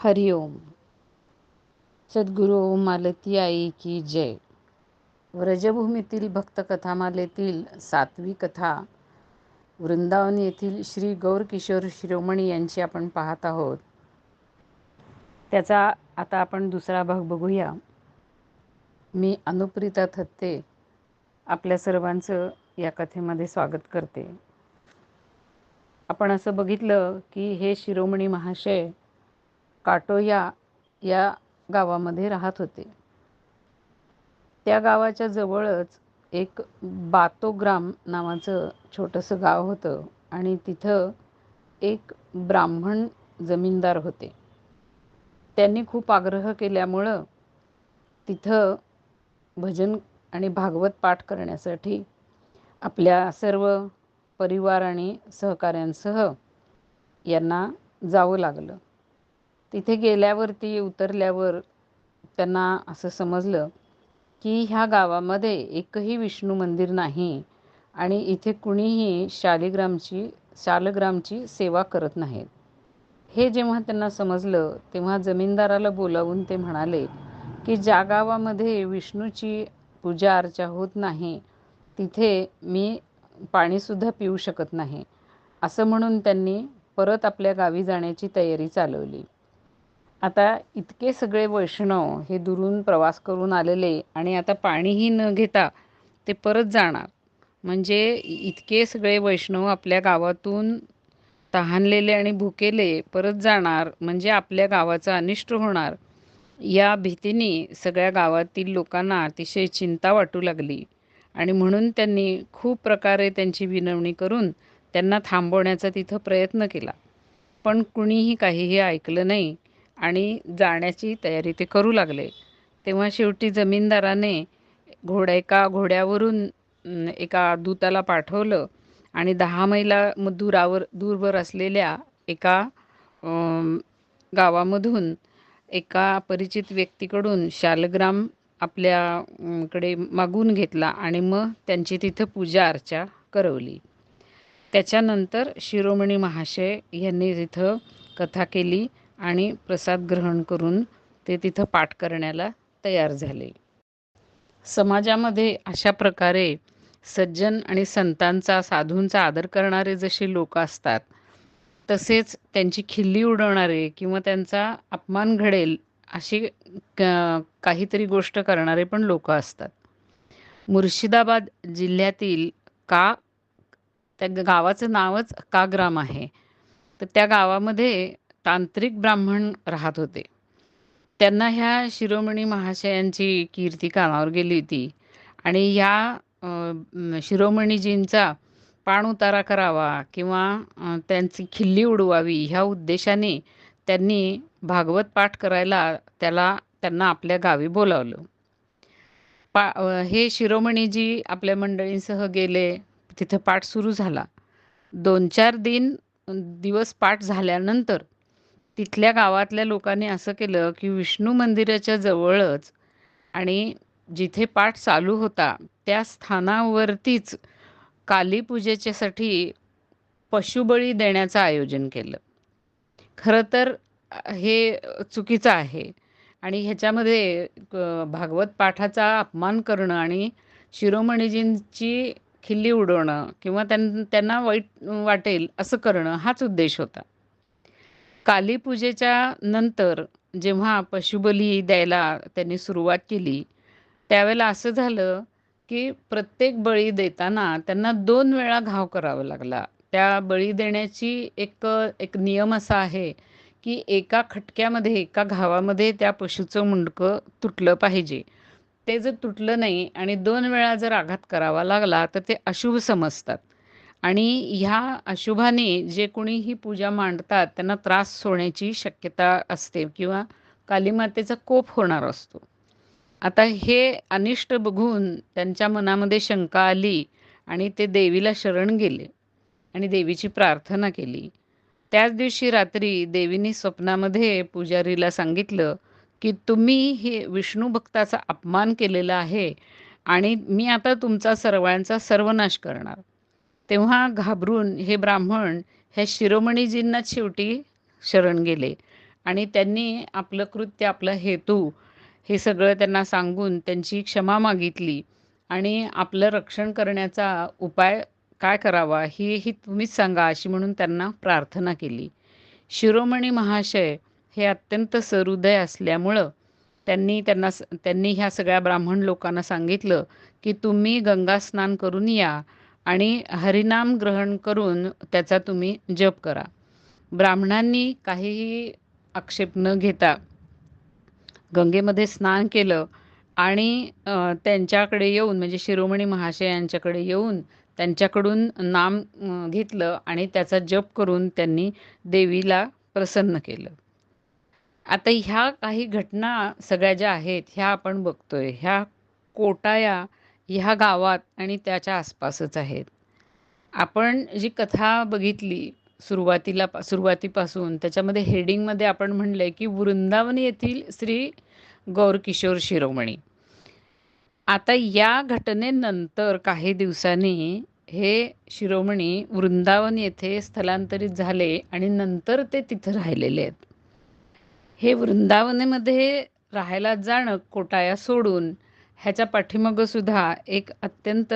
हरिओम सद्गुरू मालती आई की जय. व्रजभूमीतील भक्तकथामालेतील सातवी कथा वृंदावन येथील श्री गौरकिशोर शिरोमणी यांची आपण पाहत आहोत. त्याचा आता आपण दुसरा भाग बघूया. मी अनुप्रिता थत्ते आपल्या सर्वांचं या कथेमध्ये स्वागत करते. आपण असं बघितलं की हे शिरोमणी महाशय काटोया या गावामध्ये राहत होते. त्या गावाच्या जवळच एक बातोग्राम नावाचं छोटंसं गाव होतं आणि तिथं एक ब्राह्मण जमीनदार होते. त्यांनी खूप आग्रह केल्यामुळं तिथं भजन आणि भागवत पाठ करण्यासाठी आपल्या सर्व परिवार आणि सहकाऱ्यांसह यांना जावं लागलं. तिथे गेल्यावरती उतरल्यावर त्यांना असं समजलं की ह्या गावामध्ये एकही विष्णू मंदिर नाही आणि इथे कुणीही शालिग्रामची शालग्रामची सेवा करत नाहीत. हे जेव्हा त्यांना समजलं तेव्हा जमीनदाराला बोलावून ते म्हणाले की ज्या गावामध्ये विष्णूची पूजा अर्चा होत नाही तिथे मी पाणीसुद्धा पिऊ शकत नाही असं म्हणून त्यांनी परत आपल्या गावी जाण्याची तयारी चालवली. आता इतके सगळे वैष्णव हे दुरून प्रवास करून आलेले आणि आता पाणीही न घेता ते परत जाणार. म्हणजे इतके सगळे वैष्णव आपल्या गावातून तहानलेले आणि भुकेले परत जाणार म्हणजे आपल्या गावाचं अनिष्ट होणार या भीतीने सगळ्या गावातील लोकांना अतिशय चिंता वाटू लागली. आणि म्हणून त्यांनी खूप प्रकारे त्यांची विनवणी करून त्यांना थांबवण्याचा तिथं प्रयत्न केला. पण कुणीही काहीही ऐकलं नाही आणि जाण्याची तयारी ते करू लागले. तेव्हा शेवटी जमीनदाराने घोड्या एका घोड्यावरून एका दूताला पाठवलं आणि दहा मैला दुरावर दूरवर असलेल्या एका गावामधून एका परिचित व्यक्तीकडून शालग्राम आपल्याकडे मागून घेतला आणि मग त्यांची तिथं पूजा अर्चा करवली. त्याच्यानंतर शिरोमणी महाशय यांनी तिथं कथा केली आणि प्रसाद ग्रहण करून ते तिथं पाठ करण्याला तयार झाले. समाजामध्ये अशा प्रकारे सज्जन आणि संतांचा साधूंचा आदर करणारे जसे लोक असतात तसेच त्यांची खिल्ली उडवणारे किंवा त्यांचा अपमान घडेल अशी काहीतरी गोष्ट करणारे पण लोक असतात. मुर्शिदाबाद जिल्ह्यातील का त्या गावाचं नावच का ग्राम आहे? तर त्या गावामध्ये तांत्रिक ब्राह्मण राहत होते. त्यांना ह्या शिरोमणी महाशयांची कीर्ती कानावर गेली होती. आणि ह्या शिरोमणीजींचा पाणउतारा करावा किंवा त्यांची खिल्ली उडवावी ह्या उद्देशाने त्यांनी भागवत पाठ करायला त्याला त्यांना आपल्या गावी बोलावलं. पा हे शिरोमणीजी आपल्या मंडळींसह गेले. तिथं पाठ सुरू झाला. दोन चार दिन दिवस पाठ झाल्यानंतर तिथल्या गावातल्या लोकांनी असं केलं की विष्णू मंदिराच्या जवळच आणि जिथे पाठ चालू होता त्या स्थानावरतीच कालीपूजेच्यासाठी पशुबळी देण्याचं आयोजन केलं. खरं तर हे चुकीचं आहे आणि ह्याच्यामध्ये भागवत पाठाचा अपमान करणं आणि शिरोमणीजींची खिल्ली उडवणं किंवा त्यां त्यांना वाईट वाटेल असं करणं हाच उद्देश होता. कालीपूजेच्या नंतर जेव्हा पशुबली द्यायला त्यांनी सुरुवात केली त्यावेळेला असं झालं की प्रत्येक बळी देताना त्यांना दोन वेळा घाव करावा लागला. त्या बळी देण्याची एक एक नियम असा आहे की एका खटक्यामध्ये एका घावामध्ये त्या पशुचं मुंडकं तुटलं पाहिजे. ते जर तुटलं नाही आणि दोन वेळा जर आघात करावा लागला तर ते अशुभ समजतात. आणि ह्या अशुभाने जे कोणी ही पूजा मांडतात त्यांना त्रास होण्याची शक्यता असते किंवा कालीमातेचा कोप होणार असतो. आता हे अनिष्ट बघून त्यांच्या मनामध्ये शंका आली आणि ते देवीला शरण गेले आणि देवीची प्रार्थना केली. त्याच दिवशी रात्री देवीने स्वप्नामध्ये पुजारीला सांगितलं की तुम्ही हे विष्णू भक्ताचा अपमान केलेला आहे आणि मी आता तुमचा सर्वांचा सर्वनाश करणार. तेव्हा घाबरून हे ब्राह्मण ह्या शिरोमणीजींना शेवटी शरण गेले. आणि त्यांनी आपलं कृत्य आपलं हेतू हे सगळं त्यांना सांगून त्यांची क्षमा मागितली. आणि आपलं रक्षण करण्याचा उपाय काय करावा ही ही तुम्हीच सांगा अशी म्हणून त्यांना प्रार्थना केली. शिरोमणी महाशय हे अत्यंत सहृदय असल्यामुळं त्यांनी त्यांना त्यांनी ह्या सगळ्या ब्राह्मण लोकांना सांगितलं की तुम्ही गंगा स्नान करून या. आणि हरिनाम ग्रहण करून त्याचा तुम्ही जप करा. ब्राह्मणांनी काहीही आक्षेप न घेता गंगेमध्ये स्नान केलं आणि त्यांच्याकडे येऊन म्हणजे शिरोमणी महाशय यांच्याकडे येऊन त्यांच्याकडून नाम घेतलं आणि त्याचा जप करून त्यांनी देवीला प्रसन्न केलं. आता ह्या काही घटना सगळ्या ज्या आहेत ह्या आपण बघतोय. ह्या कोटाया ह्या गावात आणि त्याच्या आसपासच आहेत. आपण जी कथा बघितली सुरुवातीला सुरुवातीपासून त्याच्यामध्ये हेडिंगमध्ये आपण म्हणलं आहे की वृंदावन येथील श्री गौरकिशोर शिरोमणी. आता या घटनेनंतर काही दिवसांनी हे शिरोमणी वृंदावन येथे स्थलांतरित झाले आणि नंतर ते तिथं राहिलेले आहेत. हे वृंदावनेमध्ये राहायला जाणं कोटाया सोडून ह्याच्या पाठीमागं सुद्धा एक अत्यंत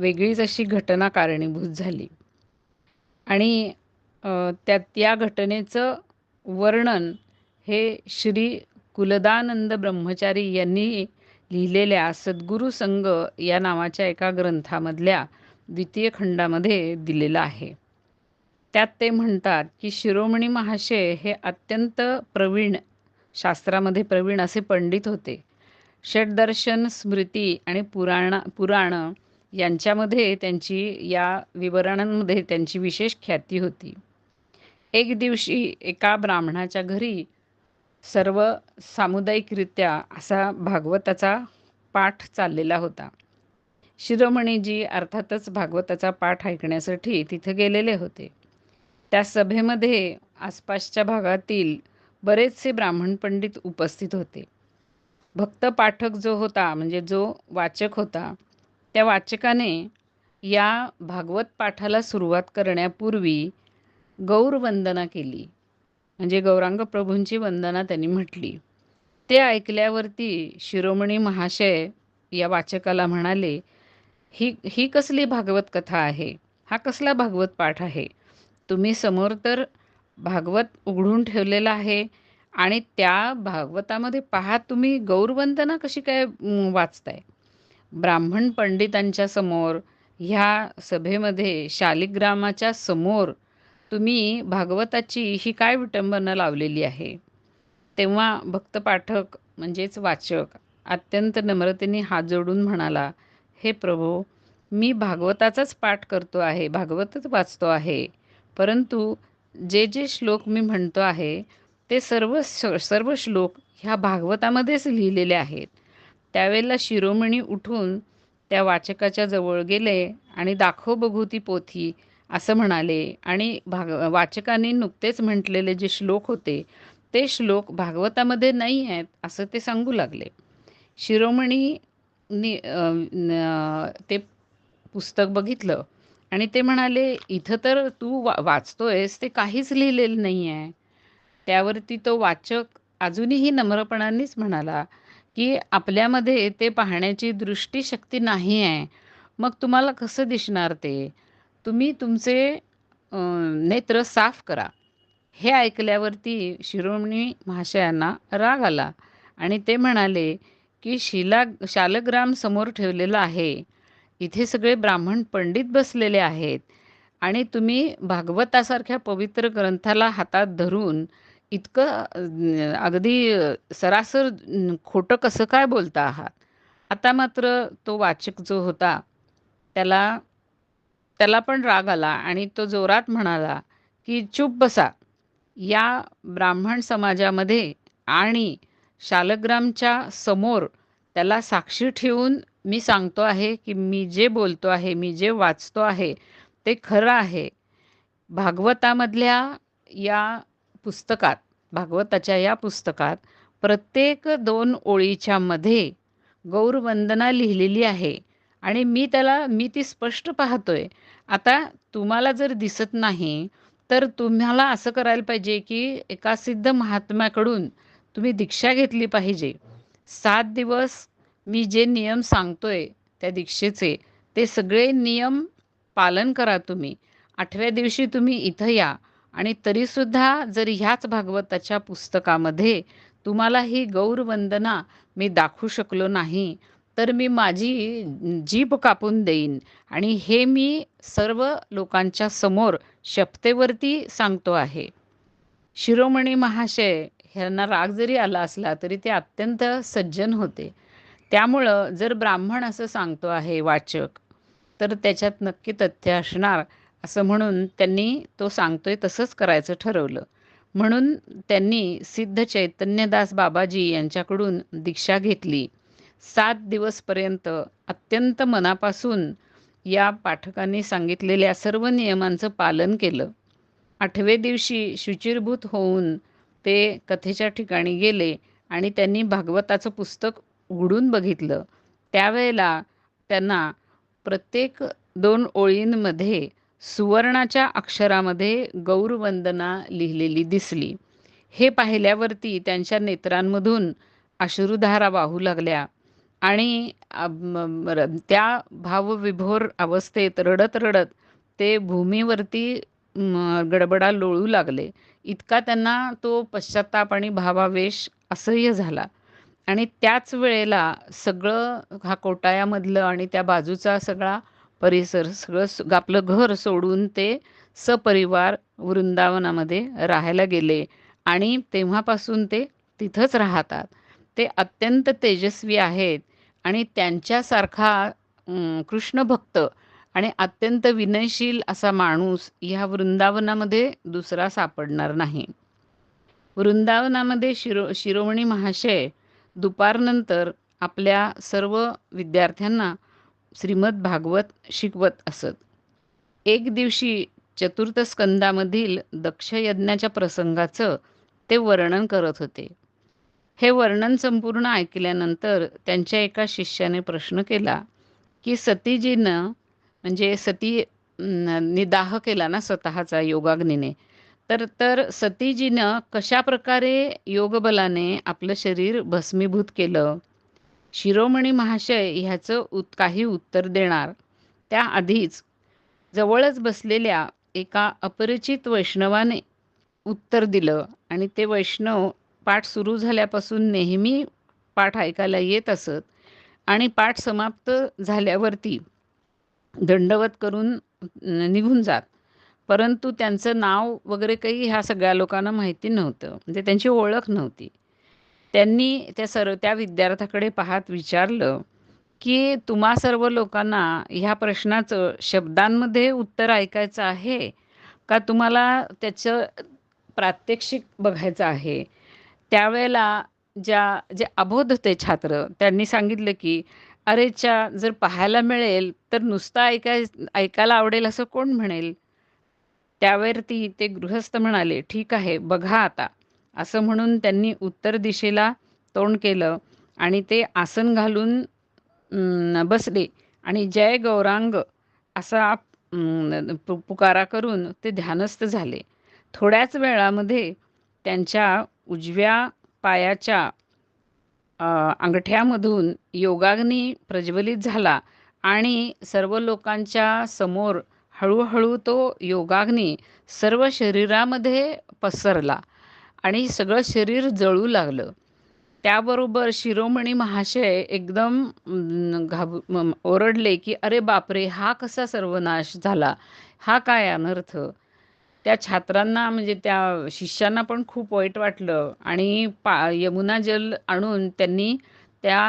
वेगळीच अशी घटना कारणीभूत झाली. आणि त्या त्या घटनेचं वर्णन हे श्री कुलदानंद ब्रह्मचारी यांनी लिहिलेल्या सद्गुरू संघ या नावाच्या एका ग्रंथामधल्या द्वितीय खंडामध्ये दिलेलं आहे. त्यात ते म्हणतात की शिरोमणी महाशय हे अत्यंत प्रवीण शास्त्रामध्ये प्रवीण असे पंडित होते. षटदर्शन स्मृती आणि पुराण पुराण यांच्यामध्ये त्यांची या विवरणांमध्ये त्यांची विशेष ख्याती होती. एक दिवशी एका ब्राह्मणाच्या घरी सर्व सामुदायिकरित्या असा भागवताचा पाठ चाललेला होता. शिरोमणीजी अर्थातच भागवताचा पाठ ऐकण्यासाठी तिथे गेलेले होते. त्या सभेमध्ये आसपासच्या भागातील बरेचसे ब्राह्मण पंडित उपस्थित होते. भक्त पाठक जो होता म्हणजे जो वाचक होता त्या वाचकाने या भागवत पाठाला सुरुवात करण्यापूर्वी गौरवंदना केली. म्हणजे गौरांग प्रभूंची वंदना त्यांनी म्हटली. ते ऐकल्यावरती शिरोमणी महाशय या वाचकाला म्हणाले ही ही कसली भागवत कथा आहे? हा कसला भागवत पाठ आहे? तुम्ही समोर तर भागवत उघडून ठेवलेला आहे आणि त्या भागवतामध्ये पहा तुम्ही गौरवंदना कशी काय वाचताय? ब्राह्मण पंडितांच्या समोर ह्या सभेमध्ये शालिग्रामाच्या समोर तुम्ही भागवताची ही काय विटंबना लावलेली आहे? तेव्हा भक्त पाठक म्हणजेच वाचक अत्यंत नम्रतेने हात जोडून म्हणाला हे प्रभू मी भागवताचाच पाठ करतो आहे भागवतच वाचतो आहे. परंतु जे जे श्लोक मी म्हणतो आहे ते सर्व सर्व श्लोक ह्या भागवतामध्येच लिहिलेले आहेत. त्यावेळेला शिरोमणी उठून त्या वाचकाच्या जवळ गेले आणि दाखव बघू ती पोथी असं म्हणाले. आणि भाग वाचकांनी नुकतेच म्हटलेले जे श्लोक होते ते श्लोक भागवतामध्ये नाही आहेत असं ते सांगू लागले. शिरोमणी ते पुस्तक बघितलं आणि ते म्हणाले इथं तर तू वा वाचतोयस ते काहीच लिहिलेलं नाही आहे त्यावरती तो वाचक अजूनही नम्रपणानेच म्हणाला की आपल्यामध्ये ते पाहण्याची दृष्टीशक्ती नाही आहे. मग तुम्हाला कसं दिसणार ते? तुम्ही तुमचे नेत्र साफ करा. हे ऐकल्यावरती शिरोमणी महाशयांना राग आला आणि ते म्हणाले की शिला शालग्राम समोर ठेवलेला आहे. इथे सगळे ब्राह्मण पंडित बसलेले आहेत आणि तुम्ही भागवतासारख्या पवित्र ग्रंथाला हातात धरून इतकं अगदी सरासर खोटं कसं काय बोलता आहात आता मात्र तो वाचक जो होता त्याला त्याला पण राग आला आणि तो जोरात म्हणाला की चूप बसा. या ब्राह्मण समाजामध्ये आणि शालग्रामच्या समोर त्याला साक्षी ठेवून मी सांगतो आहे की मी जे बोलतो आहे मी जे वाचतो आहे ते खरं आहे. भागवतामधल्या या पुस्तकात भागवताच्या या पुस्तकात प्रत्येक दोन ओळीच्या मध्ये गौरवंदना लिहिलेली आहे. आणि मी त्याला मी ती स्पष्ट पाहतोय. आता तुम्हाला जर दिसत नाही तर तुम्हाला असं करायला पाहिजे की एका सिद्ध महात्म्याकडून तुम्ही दीक्षा घेतली पाहिजे. सात दिवस मी जे नियम सांगतोय त्या दीक्षेचे ते सगळे नियम पालन करा तुम्ही. आठव्या दिवशी तुम्ही इथं या. आणि तरीसुद्धा जर ह्याच भागवताच्या पुस्तकामध्ये तुम्हाला ही गौरवंदना मी दाखवू शकलो नाही तर मी माझी जीभ कापून देईन. आणि हे मी सर्व लोकांच्या समोर शपथेवरती सांगतो आहे. शिरोमणी महाशय ह्यांना राग जरी आला असला तरी ते अत्यंत सज्जन होते. त्यामुळं जर ब्राह्मण असं सांगतो आहे वाचक तर त्याच्यात नक्की तथ्य असणार असं म्हणून त्यांनी तो सांगतोय तसंच करायचं ठरवलं. म्हणून त्यांनी सिद्ध चैतन्यदास बाबाजी यांच्याकडून दीक्षा घेतली. सात दिवसपर्यंत अत्यंत मनापासून या पाठकांनी सांगितलेल्या सर्व नियमांचं पालन केलं. आठवे दिवशी शुचिरभूत होऊन ते कथेच्या ठिकाणी गेले आणि त्यांनी भागवताचं पुस्तक उघडून बघितलं. त्यावेळेला त्यांना प्रत्येक दोन ओळींमध्ये सुवर्णाच्या अक्षरामध्ये गौरवंदना लिहिलेली दिसली. हे पाहिल्यावरती त्यांच्या नेत्रांमधून अश्रुधारा वाहू लागल्या आणि त्या भावविभोर अवस्थेत रडत रडत ते भूमीवरती गडबडा लोळू लागले. इतका त्यांना तो पश्चाताप आणि भावावेश असह्य झाला. आणि त्याच वेळेला सगळं हा कोटायामधलं आणि त्या बाजूचा सगळा परिसर सगळं आपलं घर सोडून ते सपरिवार वृंदावनामध्ये राहायला गेले. आणि तेव्हापासून ते तिथंच राहतात. ते अत्यंत तेजस्वी आहेत. आणि त्यांच्यासारखा कृष्ण भक्त आणि अत्यंत विनयशील असा माणूस ह्या वृंदावनामध्ये दुसरा सापडणार नाही. वृंदावनामध्ये शिरो शिरोमणी महाशय दुपारनंतर आपल्या सर्व विद्यार्थ्यांना श्रीमद भागवत शिकवत असत. एक दिवशी चतुर्थ स्कंदामधील दक्षयज्ञाच्या प्रसंगाचं ते वर्णन करत होते. हे वर्णन संपूर्ण ऐकल्यानंतर त्यांच्या एका शिष्याने प्रश्न केला की सतीजीनं म्हणजे सती निदाह केला ना स्वतःचा योगाग्नीने तर तर सतीजीनं कशा प्रकारे योगबलाने आपलं शरीर भस्मीभूत केलं? शिरोमणी महाशय ह्याचं उत काही उत्तर देणार. त्याआधीच जवळच बसलेल्या एका अपरिचित वैष्णवाने उत्तर दिलं आणि ते वैष्णव पाठ सुरू झाल्यापासून नेहमी पाठ ऐकायला येत असत आणि पाठ समाप्त झाल्यावरती दंडवत करून निघून जात. परंतु त्यांचं नाव वगैरे काही ह्या सगळ्या लोकांना माहिती नव्हतं. म्हणजे त्यांची ओळख नव्हती. त्यांनी त्या सर्व त्या विद्यार्थ्याकडे पाहत विचारलं की तुम्हा सर्व लोकांना ह्या प्रश्नाचं शब्दांमध्ये उत्तर ऐकायचं आहे का? तुम्हाला त्याचं प्रात्यक्षिक बघायचं आहे. त्यावेळेला ज्या जे अबोध होते छात्र त्यांनी सांगितलं की अरेच्या जर पाहायला मिळेल तर नुसतं ऐकाय ऐकायला आवडेल असं कोण म्हणेल? त्यावरती ते गृहस्थ म्हणाले ठीक आहे बघा आता. असं म्हणून त्यांनी उत्तर दिशेला तोंड केलं आणि ते आसन घालून बसले. आणि जय गौरांग असा पुकारा करून ते ध्यानस्थ झाले. थोड्याच वेळामध्ये त्यांच्या उजव्या पायाच्या अंगठ्यामधून योगाग्नी प्रज्वलित झाला आणि सर्व लोकांच्या समोर हळूहळू तो योगाग्नी सर्व शरीरामध्ये पसरला. आणि सगळं शरीर जळू लागलं. त्याबरोबर शिरोमणी महाशय एकदम घाब ओरडले की अरे बापरे हा कसा सर्वनाश झाला? हा काय अनर्थ? त्या छात्रांना म्हणजे त्या शिष्यांना पण खूप वाईट वाटलं आणि पा यमुना जल आणून त्यांनी त्या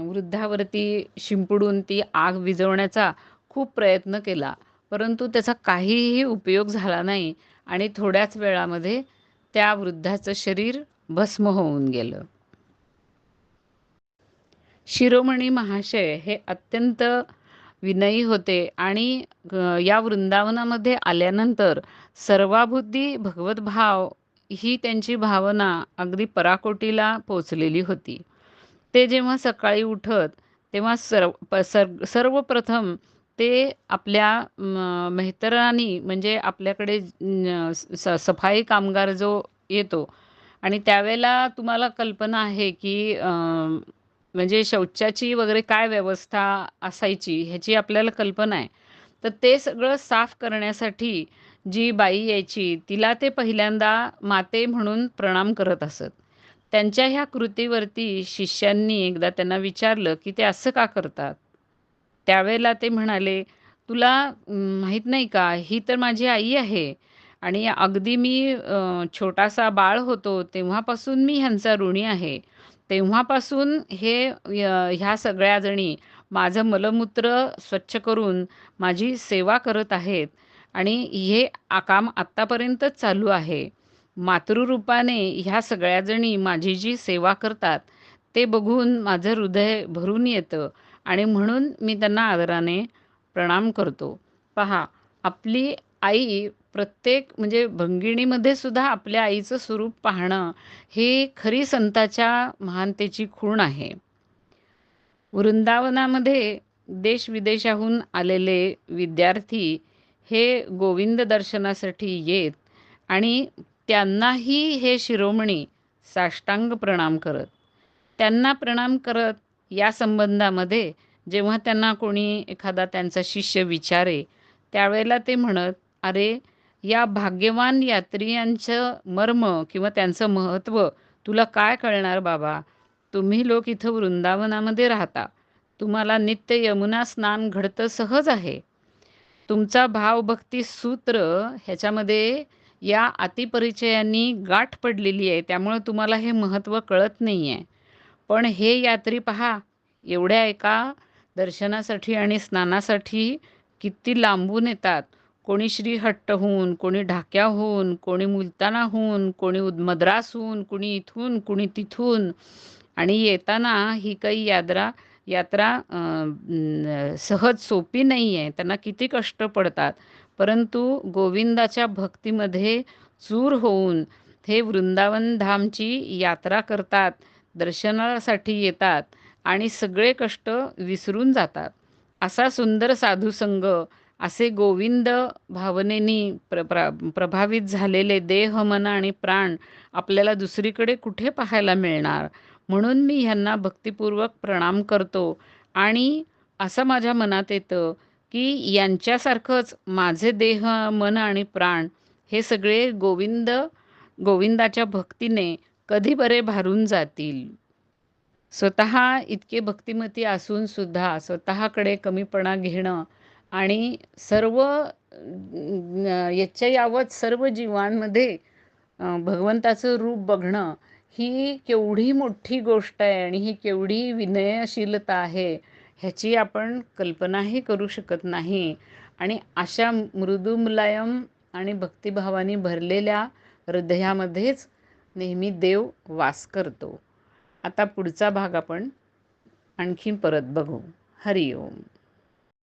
वृद्धावरती शिंपडून ती आग विझवण्याचा खूप प्रयत्न केला. परंतु त्याचा काहीही उपयोग झाला नाही आणि थोड्याच वेळामध्ये त्या वृद्धाचं शरीर भस्म होऊन गेलं. शिरोमणी महाशय हे अत्यंत विनयी होते आणि या वृंदावनामध्ये आल्यानंतर सर्वाबुद्धी भगवत भाव ही त्यांची भावना अगदी पराकोटीला पोचलेली होती. ते जेव्हा सकाळी उठत तेव्हा सर्व सर्वप्रथम ते आपल्या मेहतरानी म्हणजे आपल्याकडे स सफाई कामगार जो येतो आणि त्यावेळेला तुम्हाला कल्पना आहे की म्हणजे शौचाची वगैरे काय व्यवस्था असायची ह्याची आपल्याला कल्पना आहे. तर ते सगळं साफ करण्यासाठी जी बाई यायची तिला ते पहिल्यांदा माते म्हणून प्रणाम करत असत. त्यांच्या ह्या कृतीवरती शिष्यांनी एकदा त्यांना विचारलं की ते असं का करतात? त्यावेळेला ते म्हणाले तुला माहीत नाही का ही तर माझी आई आहे. आणि अगदी मी छोटासा बाळ होतो तेव्हापासून मी ह्यांचा ऋणी आहे. तेव्हापासून हे ह्या सगळ्याजणी माझं मलमूत्र स्वच्छ करून माझी सेवा करत आहेत. आणि हे काम आत्तापर्यंतच चालू आहे. मातृरूपाने ह्या सगळ्याजणी माझी जी सेवा करतात ते बघून माझं हृदय भरून येतं. आणि म्हणून मी त्यांना आदराने प्रणाम करतो. पहा आपली आई प्रत्येक म्हणजे भंगिणीमध्ये सुद्धा आपल्या आईचं स्वरूप पाहणं हे खरी संताच्या महानतेची खूण आहे. वृंदावनामध्ये देश विदेशाहून आलेले विद्यार्थी हे गोविंद दर्शनासाठी येत आणि त्यांनाही हे शिरोमणी साष्टांग प्रणाम करत. त्यांना प्रणाम करत या संबंधामध्ये जेव्हा त्यांना कोणी एखादा त्यांचा शिष्य विचारे त्यावेळेला ते म्हणत अरे या भाग्यवान यात्रियांचं मर्म किंवा त्यांचं महत्त्व तुला काय कळणार बाबा? तुम्ही लोक इथं वृंदावनामध्ये राहता. तुम्हाला नित्य यमुना स्नान घडतं सहज आहे. तुमचा भावभक्ती सूत्र ह्याच्यामध्ये या अतिपरिचयांनी गाठ पडलेली आहे. त्यामुळं तुम्हाला हे महत्त्व कळत नाही आहे पण हे यात्री पहा एवढ्या एका दर्शनासाठी आणि स्नानासाठी किती लांबून येतात. कोणी श्रीहट्टहून कोणी ढाक्याहून कोणी मुलतानाहून कोणी मद्रासहून कुणी इथून कुणी तिथून. आणि येताना ही काही यात्रा यात्रा सहज सोपी नाही आहे त्यांना किती कष्ट पडतात. परंतु गोविंदाच्या भक्तीमध्ये चूर होऊन हे वृंदावन धामची यात्रा करतात. दर्शनासाठी येतात आणि सगळे कष्ट विसरून जातात. असा सुंदर साधुसंग असे गोविंद भावनेनी प्र प्र प्रभावित झालेले देह मन आणि प्राण आपल्याला दुसरीकडे कुठे पाहायला मिळणार? म्हणून मी ह्यांना भक्तिपूर्वक प्रणाम करतो आणि असं माझ्या मनात येतं की यांच्यासारखंच माझे देह मन आणि प्राण हे सगळे गोविंद गोविंदाच्या भक्तीने कधी बरे भारून जातील? स्वतः इतके भक्तिमती असून सुद्धा स्वतःकडे कमीपणा घेणं आणि सर्व याच्या यावत सर्व जीवांमध्ये भगवंताचं रूप बघणं ही केवढी मोठी गोष्ट आहे आणि ही केवढी विनयशीलता आहे ह्याची आपण कल्पनाही करू शकत नाही. आणि अशा मृदू मुलायम आणि भक्तिभावाने भरलेल्या हृदयामध्येच नेहमी देव वास करतो. आता पुढचा भाग आपण आणखी परत बघू. हरिओम.